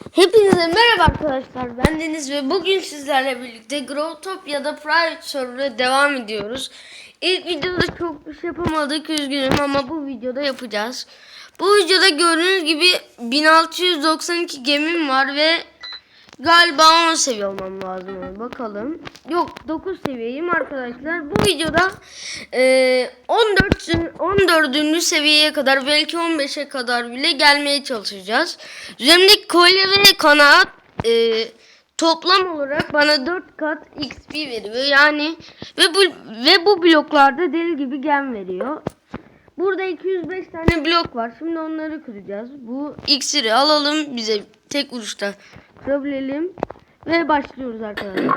Hepinize merhaba arkadaşlar. Ben Deniz ve bugün sizlerle birlikte Growtopia'da Private Server'a devam ediyoruz. İlk videoda çok bir şey yapamadık üzgünüm ama bu videoda yapacağız. Bu videoda gördüğünüz gibi 1692 gemim var ve galiba 10 seviye olmam lazım. Bakalım. Yok 9 seviyeyim arkadaşlar. Bu videoda e, 14 14. seviyeye kadar belki 15'e kadar bile gelmeye çalışacağız. Üzerimdeki kolye ve kanat e, toplam olarak bana 4 kat XP veriyor. Yani ve bu ve bu bloklarda deli gibi gem veriyor. Burada 205 tane blok var. Şimdi onları kıracağız. Bu iksiri alalım bize tek vuruşta kırabilelim. Ve başlıyoruz arkadaşlar.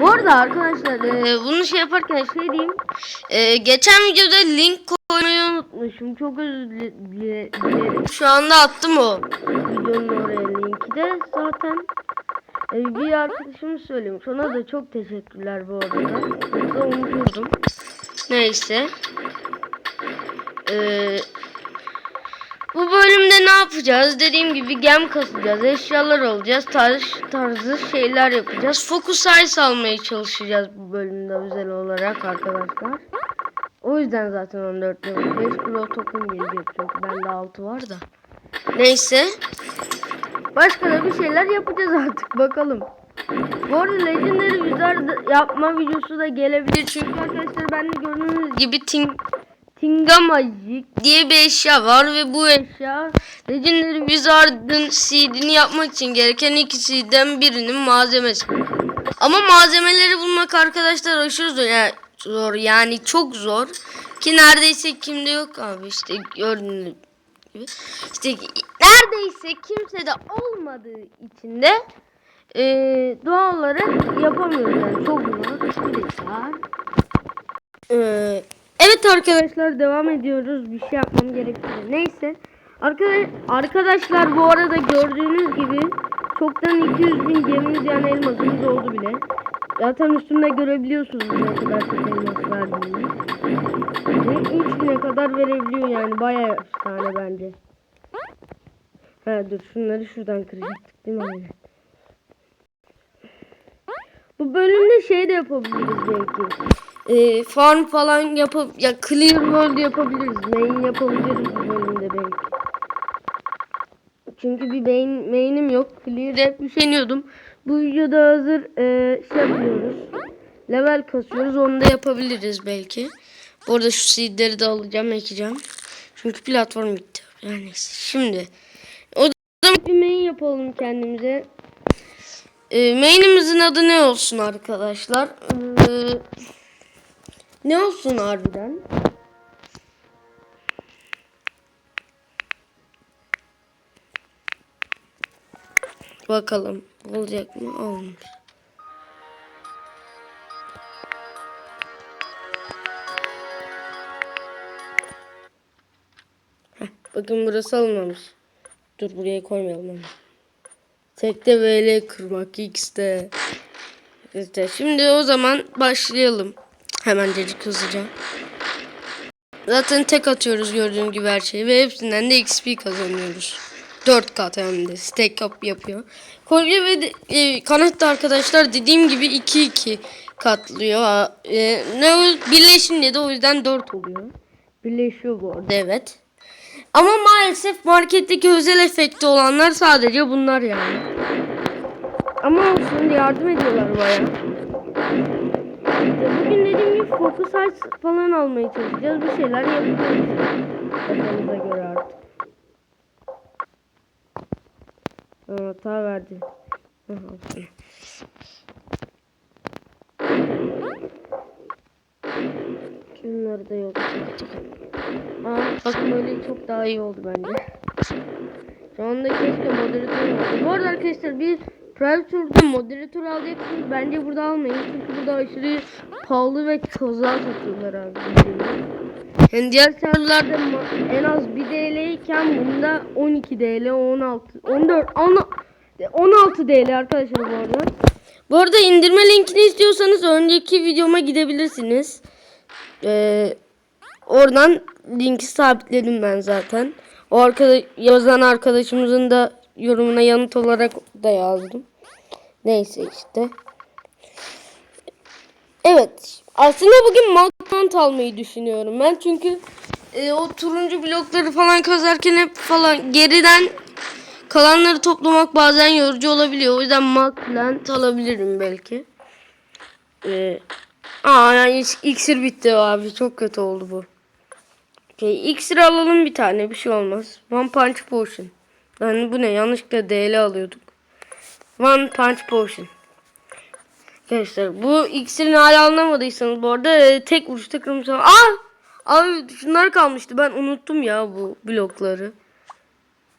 Bu arada arkadaşlar e, bunu şey yaparken şey diyeyim. E, geçen videoda link koymayı unutmuşum. Çok özür dile- dile- dilerim. Şu anda attım o videonun oraya linki de zaten. E, bir arkadaşım söylemiş. Ona da çok teşekkürler bu arada. Yoksa unuturdum. Neyse. Eee bu bölümde ne yapacağız? Dediğim gibi gem kasacağız, eşyalar alacağız, tarz, tarzı şeyler yapacağız. Focus Ice almaya çalışacağız bu bölümde özel olarak arkadaşlar. O yüzden zaten 14 level 5 Pro token gelecek çok. Bende 6 var da. Neyse. Başka da bir şeyler yapacağız artık bakalım. Bu arada Legendary Wizard yapma videosu da gelebilir. Çünkü arkadaşlar ben de gördüğünüz gibi Ting Tingamajik diye bir eşya var ve bu eşya Legendary Wizard'ın seedini yapmak için gereken ikisinden birinin malzemesi. Ama malzemeleri bulmak arkadaşlar aşırı zor yani, zor yani çok zor ki neredeyse kimde yok abi işte gördüğünüz gibi. İşte neredeyse kimse de olmadığı için de eee doğal olarak yapamıyoruz yani çok zor. Bir dakika. Eee Evet arkadaşlar devam ediyoruz. Bir şey yapmam gerekiyor. Neyse. Arkadaş, arkadaşlar bu arada gördüğünüz gibi çoktan 200 bin gemimiz yani elmasımız oldu bile. Zaten üstünde görebiliyorsunuz ne kadar çok elmas verdiğini. Ve 3000'e kadar verebiliyor yani bayağı tane bence. Ha dur şunları şuradan kıracaktık değil mi. Bu bölümde şey de yapabiliriz belki. Ee, farm falan yapıp ya clear world yapabiliriz. Main yapabiliriz bu bölümde belki. Çünkü bir main, main'im yok. Clear hep üşeniyordum. Bu videoda hazır e, şey yapıyoruz. Level kasıyoruz. Onu da yapabiliriz belki. Bu arada şu seedleri de alacağım, ekeceğim. Çünkü platform bitti. Yani. Şimdi o zaman bir main yapalım kendimize. E, main'imizin adı ne olsun arkadaşlar? Eee ne olsun harbiden? Bakalım olacak mı? Olmuş. Bakın burası alınmamış. Dur buraya koymayalım onu. Tekte VL kırmak X'te. İşte şimdi o zaman başlayalım. Hemen dedik hızlıca. Zaten tek atıyoruz gördüğün gibi her şeyi ve hepsinden de XP kazanıyoruz. 4 kat hem de stack up yapıyor. Kolye ve de, e, kanat da arkadaşlar dediğim gibi 2-2 katlıyor. E, ne birleşince de o yüzden 4 oluyor. Birleşiyor bu arada evet. Ama maalesef marketteki özel efekti olanlar sadece bunlar yani. Ama olsun yardım ediyorlar bayağı. Bugün dediğim gibi Focus Ice falan almaya çalışacağız. Bir şeyler yapacağız. Kafamıza göre artık. Aa, hata verdi. Şunları da yok. Aa, bakın böyle çok daha iyi oldu bence. Şu anda keşke moderatör olsaydı. Bu arada arkadaşlar bir Private moderatör alacaksınız. Bence burada almayın. Çünkü burada aşırı pahalı ve kaza satıyorlar abi. Yani diğer serverlarda en az 1 DL iken bunda 12 DL, 16, 14, 16 DL arkadaşlar bu arada. Bu arada indirme linkini istiyorsanız önceki videoma gidebilirsiniz. Ee, oradan linki sabitledim ben zaten. O arkada yazan arkadaşımızın da yorumuna yanıt olarak da yazdım. Neyse işte. Evet. Aslında bugün mount almayı düşünüyorum ben. Çünkü e, o turuncu blokları falan kazarken hep falan geriden kalanları toplamak bazen yorucu olabiliyor. O yüzden mount alabilirim belki. E, aa yani iks- iksir bitti abi. Çok kötü oldu bu. Okay, iksir alalım bir tane. Bir şey olmaz. One Punch Potion. Yani bu ne? Yanlışlıkla DL alıyorduk. One Punch Potion. Arkadaşlar bu iksirini hala anlamadıysanız bu arada e, tek vuruşta kırmızı. Aa! Abi şunlar kalmıştı. Ben unuttum ya bu blokları.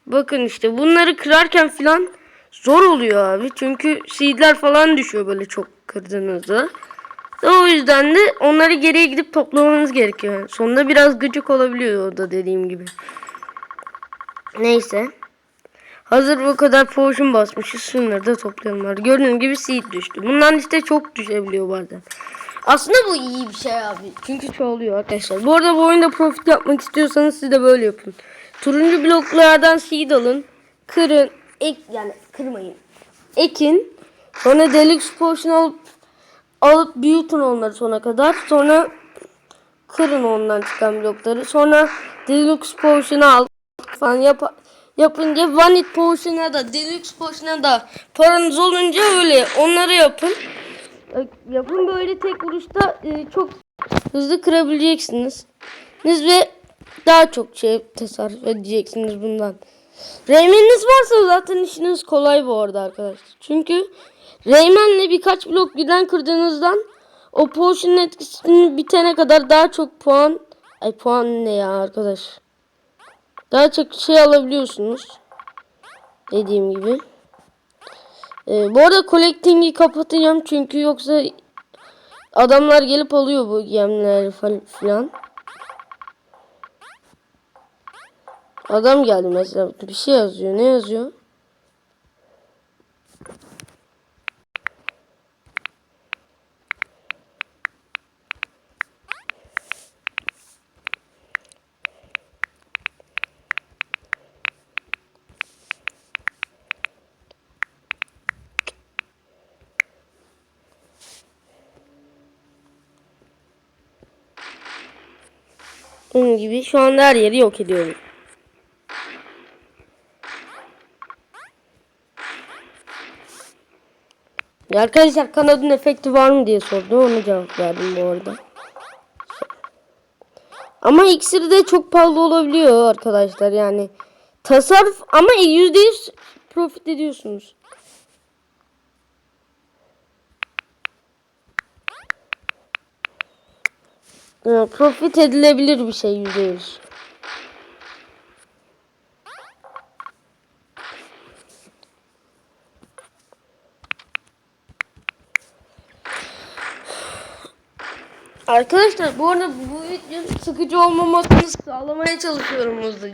Bakın işte bunları kırarken filan zor oluyor abi. Çünkü seedler falan düşüyor böyle çok kırdığınızda. O yüzden de onları geriye gidip toplamanız gerekiyor. Sonunda biraz gıcık olabiliyor o da dediğim gibi. Neyse. Hazır bu kadar potion basmışız. Şunları da toplayalım. Gördüğünüz gibi seed düştü. Bundan işte çok düşebiliyor bazen. Aslında bu iyi bir şey abi. Çünkü çoğalıyor arkadaşlar. Bu arada bu oyunda profit yapmak istiyorsanız siz de böyle yapın. Turuncu bloklardan seed alın. Kırın. Ek, yani kırmayın. Ekin. Sonra deluxe potion alıp alıp büyütün onları sona kadar. Sonra kırın ondan çıkan blokları. Sonra deluxe potion'u al falan yap yapınca vanit potion'a da deluxe potion'a da paranız olunca öyle onları yapın. E, Yapın böyle tek vuruşta e, çok hızlı kırabileceksiniz. Ve daha çok şey tasarruf edeceksiniz bundan. Rayman'iniz varsa zaten işiniz kolay bu arada arkadaşlar. Çünkü Rayman'le birkaç blok birden kırdığınızdan o potion'un etkisini bitene kadar daha çok puan ay puan ne ya arkadaş. Daha çok şey alabiliyorsunuz. Dediğim gibi. Ee, bu arada collecting'i kapatacağım çünkü yoksa adamlar gelip alıyor bu gemleri fal- filan. Adam geldi mesela bir şey yazıyor. Ne yazıyor? Bunun gibi şu anda her yeri yok ediyorum. Ya arkadaşlar kanadın efekti var mı diye sordu. Ona cevap verdim bu arada. Ama iksiri de çok pahalı olabiliyor arkadaşlar yani. Tasarruf ama %100 profit ediyorsunuz. Profit edilebilir bir şey %100. Arkadaşlar bu arada bu video sıkıcı olmamasını sağlamaya çalışıyorum hızlı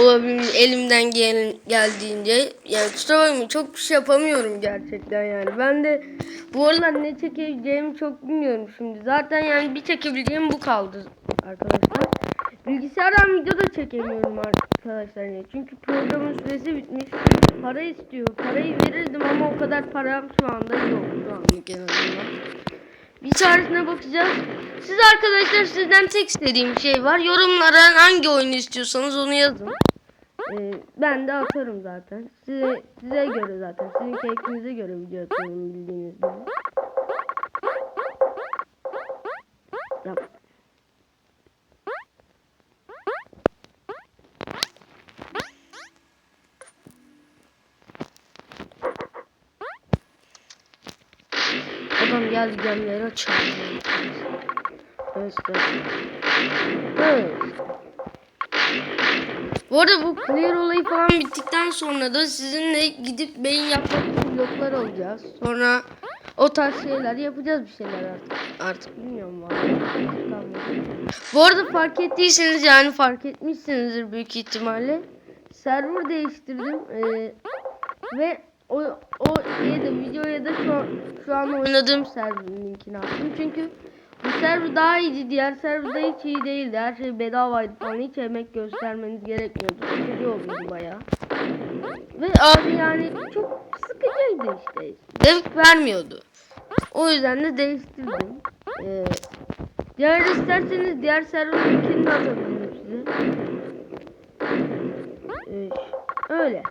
olabildiğince elimden gel geldiğince. Yani kusura bakmayın çok bir şey yapamıyorum gerçekten yani. Ben de bu aralar ne çekeceğimi çok bilmiyorum şimdi. Zaten yani bir çekebileceğim bu kaldı arkadaşlar. Bilgisayardan video da çekemiyorum arkadaşlar. Yani. Çünkü programın süresi bitmiş. Para istiyor. Parayı verirdim ama o kadar param şu anda yok. Şu anlık en azından. Bir çaresine bakacağız. Siz arkadaşlar sizden tek istediğim şey var. Yorumlara hangi oyunu istiyorsanız onu yazın. Ee, ben de atarım zaten. Size, size göre zaten. Sizin keyfinize göre video atıyorum bildiğiniz gibi. Yap. Geldi gemleri açalım. Evet. Bu arada bu clear olayı falan bittikten sonra da sizinle gidip beyin yapmak bloklar alacağız. Sonra o tarz şeyler yapacağız bir şeyler artık. Artık bilmiyorum vallahi. Bu arada fark ettiyseniz yani fark etmişsinizdir büyük ihtimalle. Server değiştirdim. Ee, ve o o şeyde videoya da şu, şu an oynadığım server'ın linkini attım. Çünkü Bu server daha iyiydi. Diğer serverda hiç iyi değildi. Her şey bedavaydı falan. Hiç emek göstermeniz gerekmiyordu. Sıkıcı oluyordu bayağı. Ve abi yani çok sıkıcıydı işte. Zevk vermiyordu. O yüzden de değiştirdim. Ee, diğer isterseniz diğer server linkini de atabilirim size. Ee, öyle.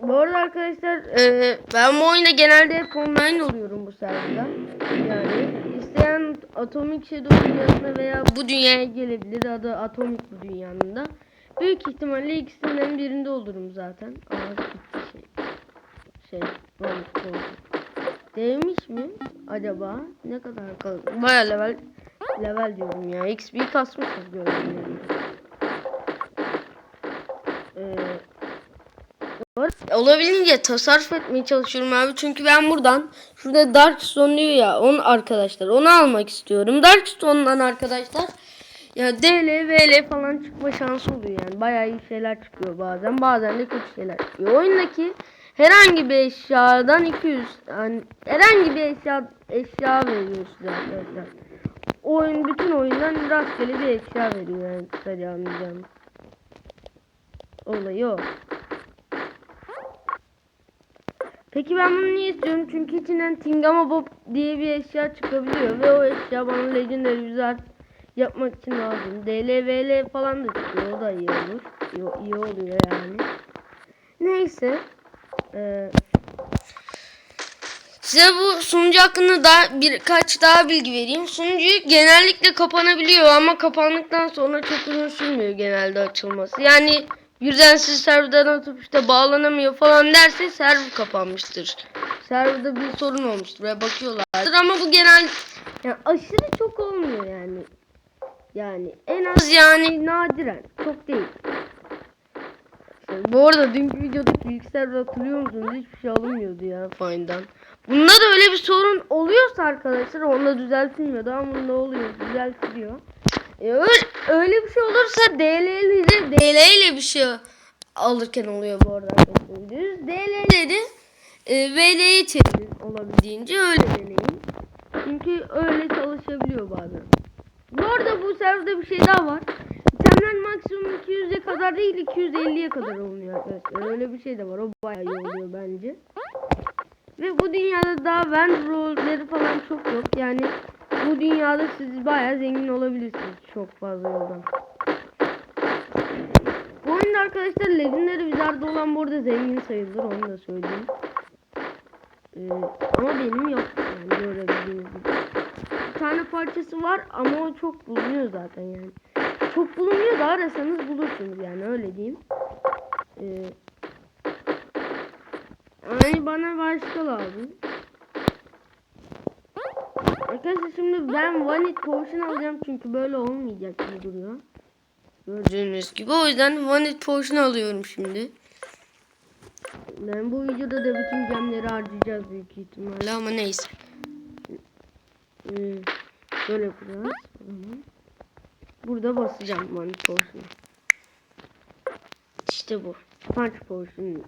Bu arada arkadaşlar e, ben bu oyunda genelde hep online oluyorum bu serverda. Yani isteyen Atomic Shadow dünyasına veya bu dünyaya gelebilir. Adı Atomic bu dünyanın da. Büyük ihtimalle ikisinden birinde olurum zaten. Gitti şey. Şey. Değmiş mi acaba? Ne kadar kalır? Baya level level diyorum ya. XP kasmışız gördüğünüz gibi. Ee, Olabildiğince tasarruf etmeye çalışıyorum abi. Çünkü ben buradan şurada Dark Stone diyor ya onun arkadaşlar onu almak istiyorum. Dark Stone'dan arkadaşlar ya DL, VL falan çıkma şansı oluyor yani. Bayağı iyi şeyler çıkıyor bazen. Bazen de kötü şeyler çıkıyor. Oyundaki herhangi bir eşyadan 200 yani herhangi bir eşya eşya veriyor size arkadaşlar. Oyun bütün oyundan rastgele bir eşya veriyor yani kısaca anlayacağım. Olayı o. Peki ben bunu niye istiyorum? Çünkü içinden Tingamabob diye bir eşya çıkabiliyor ve o eşya bana Legendary Wizard yapmak için lazım. DLVL falan da çıkıyor. O da iyi olur. İyi, iyi oluyor yani. Neyse. Ee, size bu sunucu hakkında da birkaç daha bilgi vereyim. Sunucu genellikle kapanabiliyor ama kapandıktan sonra çok uzun sürmüyor genelde açılması. Yani birden siz serverden atıp işte bağlanamıyor falan derse server kapanmıştır. Serverda bir sorun olmuştur ve bakıyorlardır ama bu genel yani aşırı çok olmuyor yani. Yani en az yani nadiren çok değil. Bu arada dünkü videodaki bilgisayarda hatırlıyor musunuz? Hiçbir şey alınmıyordu ya Fine'dan. Bunda da öyle bir sorun oluyorsa arkadaşlar onda düzeltilmiyordu ama bunda oluyor düzeltiliyor. Öyle, bir şey olursa DL'leri DL ile bir şey alırken oluyor bu arada. Düz DL'leri e, VL'ye çevirin olabildiğince öyle deneyin. Çünkü öyle çalışabiliyor bazen. Bu arada bu serverda bir şey daha var. İtemler maksimum 200'e kadar değil 250'ye kadar oluyor arkadaşlar. Öyle bir şey de var. O bayağı iyi oluyor bence. Ve bu dünyada daha Vend rolleri falan çok yok. Yani bu dünyada siz bayağı zengin olabilirsiniz çok fazla yoldan. Bu oyunda arkadaşlar Legendary Wizard olan bu arada zengin sayılır onu da söyleyeyim. Ee, ama benim yok yani görebildiğiniz gibi. Bir tane parçası var ama o çok bulunuyor zaten yani. Çok bulunuyor da arasanız bulursunuz yani öyle diyeyim. Ee, yani bana başka lazım. Arkadaşlar şimdi ben Vanit Potion alacağım çünkü böyle olmayacak gibi duruyor. Gördüğünüz gibi o yüzden Vanit Potion alıyorum şimdi. Ben bu videoda da bütün gemleri harcayacağız büyük ihtimalle ama neyse. Ee, şöyle yapacağız. Burada basacağım Vanit Potion'u. İşte bu. Punch Potion.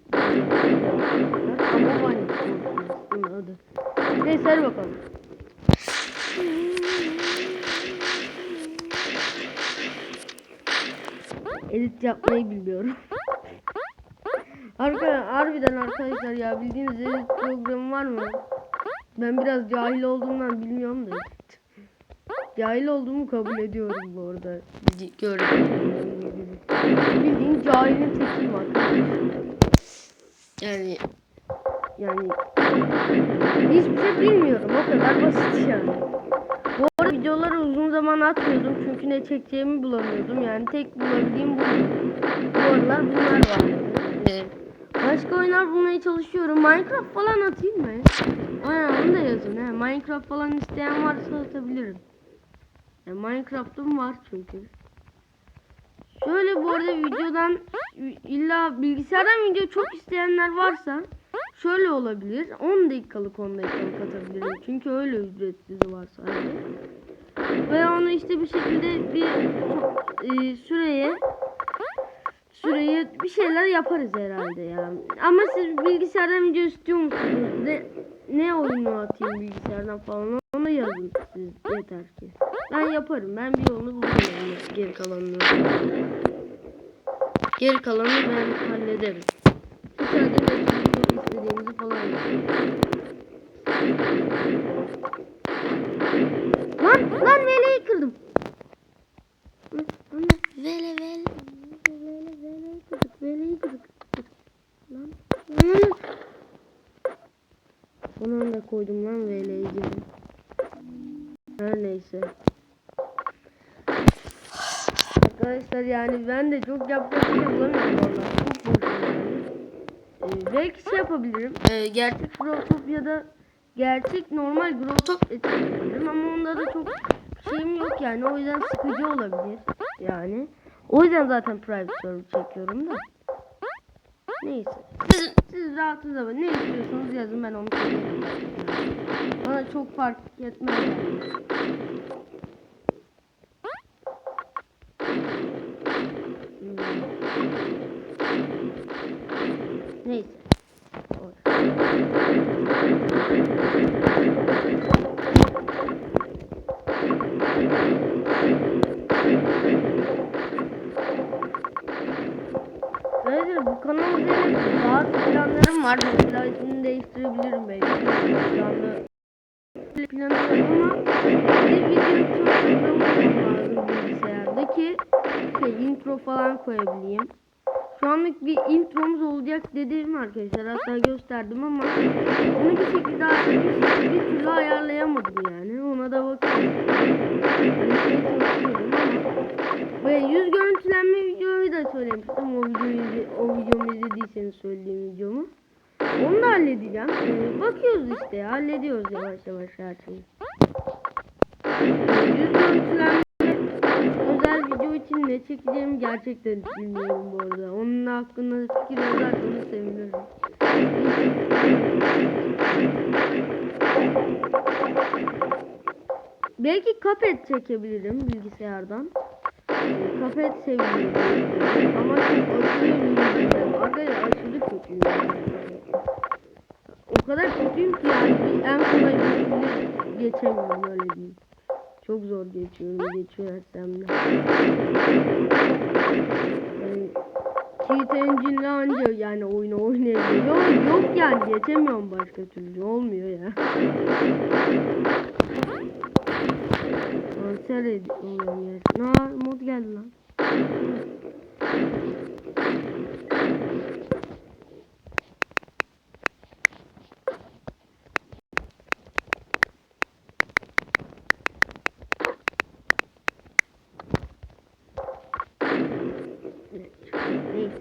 Ama Vanit Potion adı. Neyse hadi bakalım. Edit yapmayı bilmiyorum. Arka, harbiden arkadaşlar ya bildiğiniz edit programı var mı? Ben biraz cahil olduğumdan bilmiyorum da. Cahil olduğumu kabul ediyorum bu arada. Gördüğünüz gibi. Bildiğin cahilin tekiyim arkadaşlar. Yani yani hiçbir şey bilmiyorum o kadar basit yani. Videoları uzun zaman atmıyordum çünkü ne çekeceğimi bulamıyordum. Yani tek bulabildiğim bu. Aralar bunlar var. Ee, başka oyunlar bulmaya çalışıyorum. Minecraft falan atayım mı? Aynen onu da yazın. He. Minecraft falan isteyen varsa atabilirim. Yani Minecraft'ım var çünkü. Şöyle bu arada videodan illa bilgisayardan video çok isteyenler varsa şöyle olabilir. 10 dakikalık 10 dakikalık atabilirim. Çünkü öyle ücretsiz var sadece. Ve onu işte bir şekilde bir e, süreye süreye bir şeyler yaparız herhalde ya. Ama siz bilgisayardan video istiyor musunuz? Ne, ne oyunu atayım bilgisayardan falan onu yazın siz yeter ki. Ben yaparım. Ben bir yolunu bulurum geri kalanını. Geri kalanını ben hallederim. Siz istediğinizi falan. Lan lan veleyi kırdım. Vele vele. Vele vele kırdık. Veleyi kırdık. Lan. Lan. Son anda koydum lan veleyi geri. Her neyse. Arkadaşlar yani ben de çok yapacak bir şey bulamıyorum. Çok boşum yani. Ee, belki şey yapabilirim. Ee, gerçek Growtopia'da gerçek normal Growtop yapabilirim ama onda da çok şeyim yok yani o yüzden sıkıcı olabilir yani. O yüzden zaten private server çekiyorum da. Neyse. Siz, siz rahatınız ama ne istiyorsanız yazın ben onu çekerim. Bana çok fark etmez yani. Planlarım var. Mesela ismini değiştirebilirim belki. Anda planlıyorum ama bir video çok programım lazım bilgisayarda ki şey intro falan koyabileyim. Şu anlık bir intromuz olacak dedim arkadaşlar. Hatta gösterdim ama onu bir şekilde bir, türlü ayarlayamadım yani. Ona da bakıyorum. Yani şey ve yüz görüntülenme videoyu da söylemiştim. O videoyu o videomu izlediyseniz söylediğim videomu. Onu da halledeceğim. Ee, bakıyoruz işte hallediyoruz yavaş yavaş her şeyi. Özel video için ne çekeceğimi gerçekten bilmiyorum bu arada. Onun hakkında fikir yazarsanız sevinirim. Belki kapet çekebilirim bilgisayardan. Kapet seviyorum. Ama çok aşırı. Arkadaşlar aşırı kötüyüm. O kadar kötüyüm ki yani en kolay geçemiyorum öyle diyeyim. Çok zor geçiyorum geçiyorsam da. Yani, cheat engine'le anca yani oyunu oynayabiliyorum. Yok, yok yani geçemiyorum başka türlü olmuyor ya. Kanser oluyorum ya. Aa mod geldi lan. Neyse.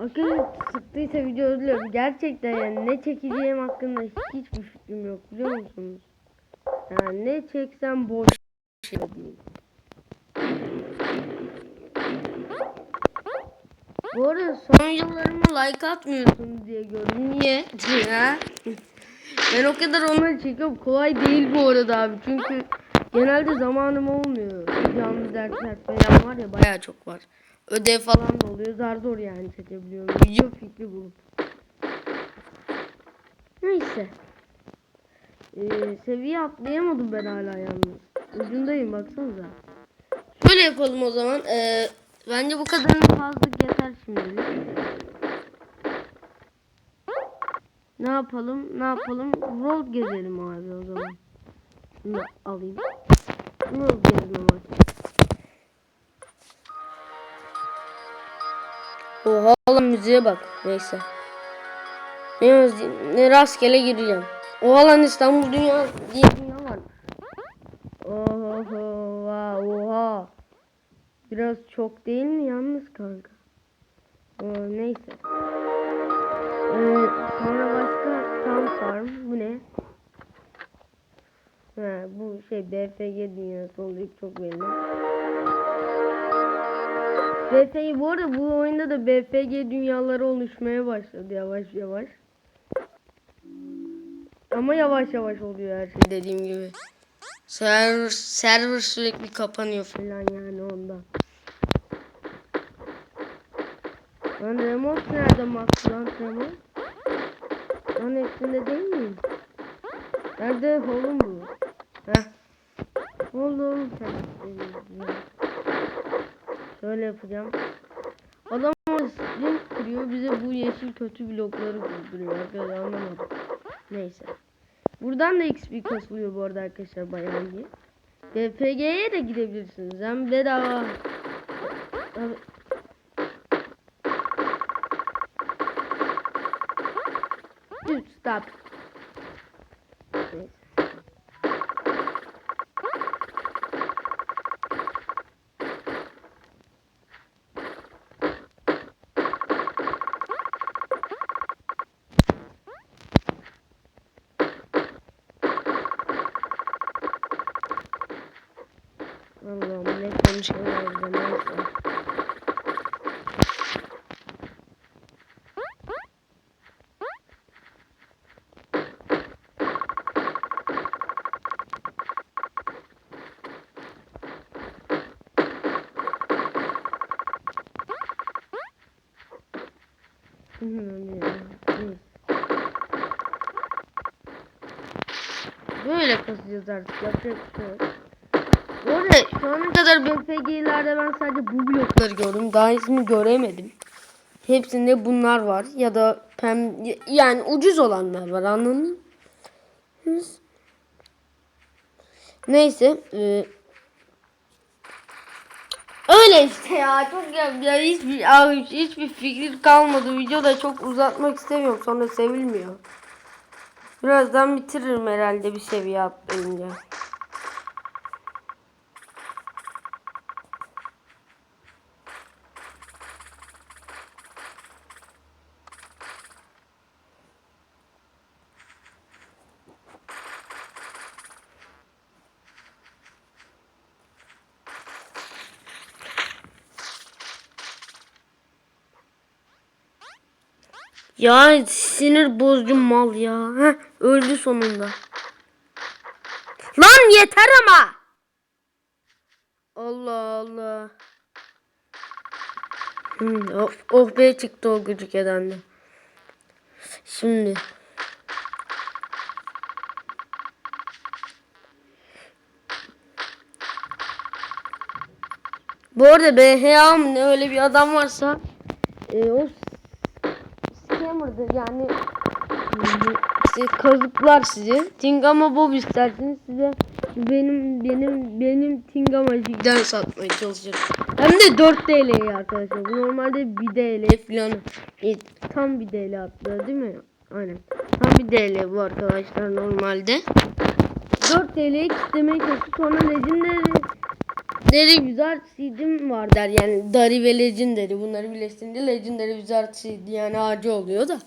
Arkadaşlar sıktıysa video özlüyorum. Gerçekten yani ne çekeceğim hakkında hiçbir fikrim yok biliyor musunuz? Yani ne çeksem boş şey değil. Bu arada son yıllarıma like atmıyorsunuz diye gördüm. Niye? Ben o kadar onları çekiyorum. Kolay değil bu arada abi. Çünkü genelde zamanım olmuyor. Canlı dersler falan var ya bayağı çok var. Ödev falan da oluyor. Zar zor yani çekebiliyorum. Video fikri bulup. Neyse. Ee, seviye atlayamadım ben hala yalnız. Ucundayım baksanıza. Şöyle yapalım o zaman. Ee, bence bu kadarın fazla yeter şimdilik. Ne yapalım? Ne yapalım? Road gezelim abi o zaman. Şunu da alayım. Road gezelim ama. Oha lan müziğe bak. Neyse. Ne, rastgele gireceğim. Oha lan İstanbul Dünya diye dünya var. Oha oha. Biraz çok değil mi yalnız kanka? Aa, neyse. Ee, sonra başka tam farm. Bu ne? Ha, bu şey BFG dünyası olduğu çok belli. BFG bu arada bu oyunda da BFG dünyaları oluşmaya başladı yavaş yavaş. Ama yavaş yavaş oluyor her şey dediğim gibi. Server, server sürekli kapanıyor falan yani ondan. Lan remote nerede Max lan remote? Lan hepsinde değil mi? Nerede oğlum bu? Heh. Oğlum sen. Şöyle yapacağım. Adam link kuruyor bize bu yeşil kötü blokları kurduruyor arkadaşlar anlamadım. Neyse. Buradan da XP kasılıyor bu arada arkadaşlar bayağı iyi. DPG'ye de gidebilirsiniz. Hem bedava. Abi- Dude, stop. Neyse. Allah'ım Bilmiyorum ya. Neyse. Böyle kasacağız artık. Yapacak bir şey yok. Bu arada şu ana kadar BPG'lerde ben sadece bu blokları gördüm. Daha iyisini göremedim. Hepsinde bunlar var. Ya da pem yani ucuz olanlar var anladın mı? Neyse. e, öyle işte ya. Çok ya, ya hiçbir, abi, hiçbir fikir kalmadı. Videoda çok uzatmak istemiyorum. Sonra sevilmiyor. Birazdan bitiririm herhalde bir seviye atlayınca. Ya sinir bozucu mal ya. Heh, öldü sonunda. Lan yeter ama. Allah Allah. Hmm, oh, oh be çıktı o gıcık eden de. Şimdi. Bu arada BHA mı ne öyle bir adam varsa e, o scammer'dır yani işte kazıklar sizi. Tingama Bob isterseniz size benim benim benim Tingama Jig'den satmaya çalışırım. Hem de 4 TL'ye arkadaşlar. Bu normalde 1 TL falan. E, tam 1 TL hatta değil mi? Aynen. Tam 1 TL bu arkadaşlar normalde. 4 TL'ye kitlemeye çalıştı. Sonra Legendary Legendary Wizard Seed'im var der yani Dari ve Legendary bunları birleştirince Legendary Wizard Seed yani ağacı oluyor da.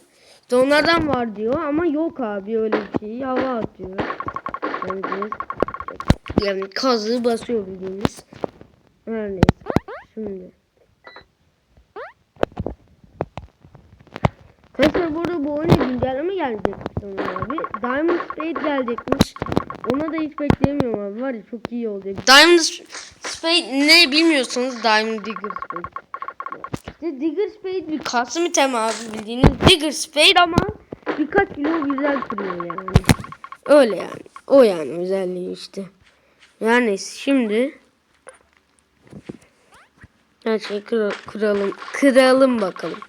İşte onlardan var diyor ama yok abi öyle bir şey hava atıyor. Yani, yani kazığı basıyor bildiğimiz. Her. Şimdi. Arkadaşlar burada bu oyuna güncelleme gelecek abi. Diamond Spade gelecekmiş. Ona da hiç beklemiyorum abi. Var ya çok iyi olacak. Diamond Spade ne bilmiyorsanız Diamond Digger Spade. İşte Digger Spade bir kasım item abi bildiğiniz Digger Spade ama birkaç kilo güzel kırıyor yani. Öyle yani. O yani özelliği işte. Yani şimdi her şeyi kıra- kıralım. Kıralım bakalım.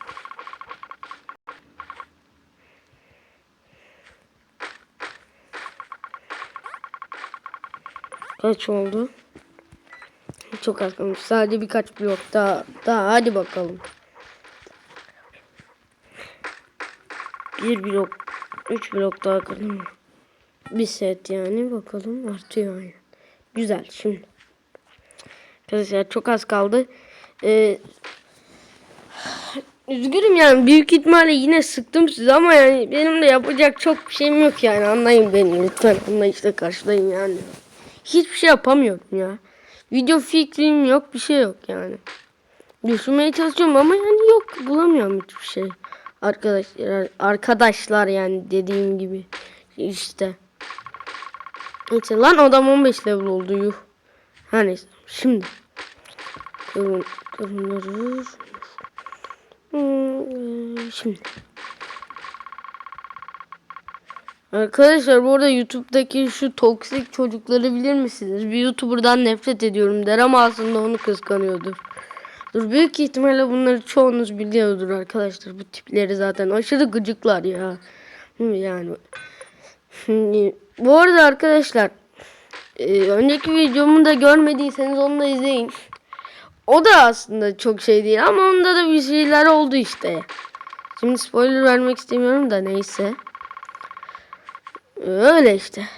Kaç oldu? Çok az kalmış. Sadece birkaç blok daha. Daha hadi bakalım. Bir blok. Üç blok daha kırdım. Bir set yani. Bakalım artıyor yani. Güzel şimdi. Arkadaşlar çok az kaldı. Ee, üzgünüm yani büyük ihtimalle yine sıktım sizi ama yani benim de yapacak çok bir şeyim yok yani anlayın beni lütfen anlayışla karşılayın yani. Hiçbir şey yapamıyorum ya. Video fikrim yok bir şey yok yani. Düşünmeye çalışıyorum ama yani yok bulamıyorum hiçbir şey. Arkadaşlar arkadaşlar yani dediğim gibi. İşte. Neyse lan adam 15 level oldu yuh. Her neyse. Şimdi. Durun, durumları. Hmm, Şimdi. Arkadaşlar bu arada YouTube'daki şu toksik çocukları bilir misiniz? Bir YouTuber'dan nefret ediyorum der ama aslında onu kıskanıyordur. Dur büyük ihtimalle bunları çoğunuz biliyordur arkadaşlar. Bu tipleri zaten aşırı gıcıklar ya. Yani. Bu arada arkadaşlar e, önceki videomu da görmediyseniz onu da izleyin. O da aslında çok şey değil ama onda da bir şeyler oldu işte. Şimdi spoiler vermek istemiyorum da neyse. Öyle işte.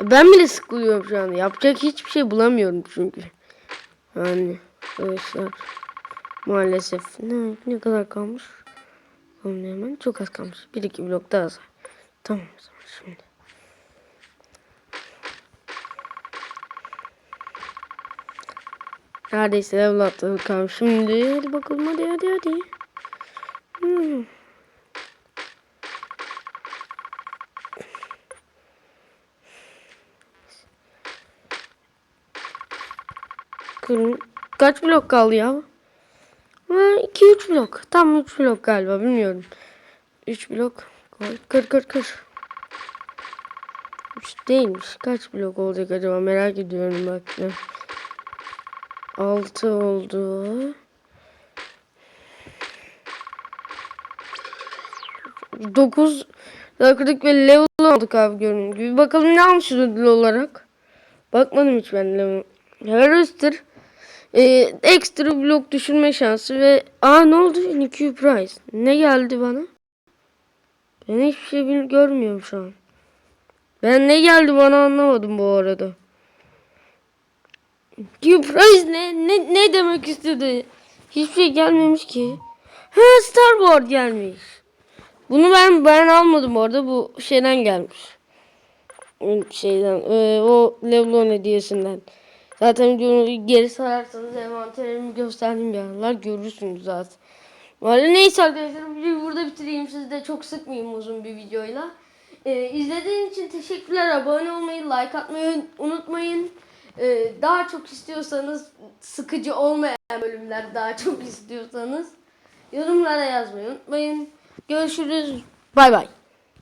Ben bile sıkılıyorum şu an. Yapacak hiçbir şey bulamıyorum çünkü. Yani arkadaşlar maalesef ne, ne kadar kalmış? Hemen çok az kalmış. Bir iki blok daha az. Tamam şimdi. Neredeyse level atladık kalmış. Şimdi hadi bakalım hadi hadi hadi. Hmm. Kırın. Kaç blok kaldı ya? 2-3 blok. Tam 3 blok galiba bilmiyorum. 3 blok. Kır kır kır. 3 değilmiş. Kaç blok olacak acaba merak ediyorum bak. 6 oldu. Dokuz dakikalık ve level aldık abi görünüm gibi. Bakalım ne almışız ödül olarak. Bakmadım hiç ben level. Harvester. Ee, ekstra blok düşürme şansı ve aa ne oldu? Nicky Price. Ne geldi bana? Ben hiçbir şey görmüyorum şu an. Ben ne geldi bana anlamadım bu arada. Nicky Price ne, ne, ne demek istedi? Hiçbir şey gelmemiş ki. Ha Starboard gelmiş. Bunu ben ben almadım bu arada. Bu şeyden gelmiş. Şeyden e, o Leblon hediyesinden. Zaten geri sararsanız envanterimi gösterdiğim bir görürsünüz zaten. Vallahi neyse arkadaşlar videoyu burada bitireyim. Sizi de çok sıkmayayım uzun bir videoyla. Ee, izlediğiniz için teşekkürler. Abone olmayı, like atmayı unutmayın. Ee, daha çok istiyorsanız sıkıcı olmayan bölümler daha çok istiyorsanız yorumlara yazmayı unutmayın. Görüşürüz. Bay bay.